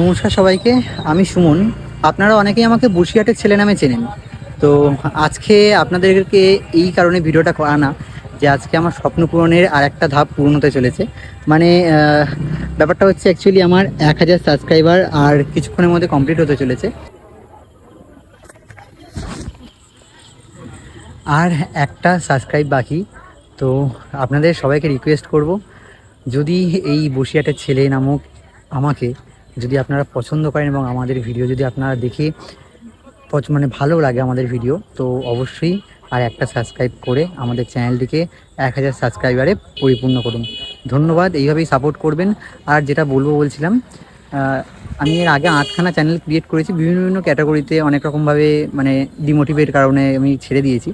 নমস্কার সবাইকে, আমি সুমন। আপনারা অনেকেই আমাকে বসিরহাটের ছেলে নামে চেনেন। তো আজকে আপনাদেরকে এই কারণে ভিডিওটা করা না, যে আজকে আমার স্বপ্ন পূরণের আর একটা ধাপ পূরণ হতে চলেছে। মানে ব্যাপারটা হচ্ছে অ্যাকচুয়ালি আমার এক হাজার সাবস্ক্রাইবার আর কিছুক্ষণের মধ্যে কমপ্লিট হতে চলেছে। আর একটা সাবস্ক্রাইব বাকি, তো আপনাদের সবাইকে রিকোয়েস্ট করব, যদি এই বসিয়াটের ছেলে নামক আমাকে যদি আপনারা পছন্দ করেন এবং আমাদের ভিডিও যদি আপনারা দেখে মানে ভালো লাগে আমাদের ভিডিও তো অবশ্যই আর একটা সাবস্ক্রাইব করে আমাদের চ্যানেলটিকে এক হাজার সাবস্ক্রাইবারে পরিপূর্ণ করুন। ধন্যবাদ, এইভাবেই সাপোর্ট করবেন। আর যেটা বলব বলছিলাম আমি এর আগে আটখানা চ্যানেল ক্রিয়েট করেছি, বিভিন্ন বিভিন্ন ক্যাটাগরিতে অনেক রকমভাবে মানে ডিমোটিভেট কারণে আমি ছেড়ে দিয়েছি।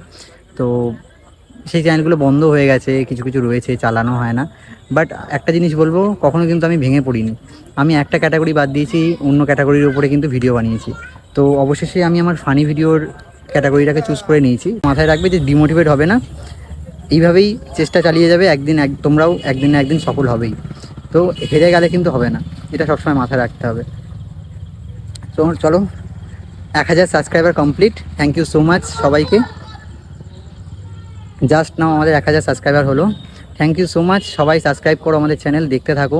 তো সেই চ্যানেলগুলো বন্ধ হয়ে গেছে, কিছু কিছু রয়েছে, চালানো হয় না। বাট একটা জিনিস বলব, কখনো কিন্তু আমি ভেঙে পড়িনি। আমি একটা ক্যাটাগরি বাদ দিয়েছি, অন্য ক্যাটাগরির উপরে কিন্তু ভিডিও বানিয়েছি। তো অবশেষে আমি আমার ফানি ভিডিওর ক্যাটাগরিটাকে চুজ করে নিয়েছি। মাথায় রাখবে যে ডিমোটিভেট হবে না। এইভাবেই চেষ্টা চালিয়ে যাবে, একদিন এক তোমরাও একদিন না একদিন সফল হবেই। তো হেরে গেলে কিন্তু হবে না। এটা সবসময় মাথায় রাখতে হবে। তো চলো, এক হাজার subscriber complete thank you so much সবাইকে। জাস্ট নাও আমাদের এক হাজার সাবস্ক্রাইবার হলো। থ্যাংক ইউ সো মাচ সবাই সাবস্ক্রাইব করো আমাদের চ্যানেল দেখতে থাকো।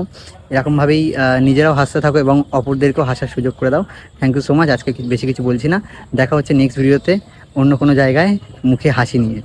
এরকমভাবেই নিজেরাও হাসতে থাকো এবং অপরদেরকেও হাসার সুযোগ করে দাও। থ্যাংক ইউ সো মাচ আজকে বেশি কিছু বলছি না। দেখা হচ্ছে নেক্সট ভিডিওতে অন্য কোনো জায়গায় মুখে হাসি নিয়ে।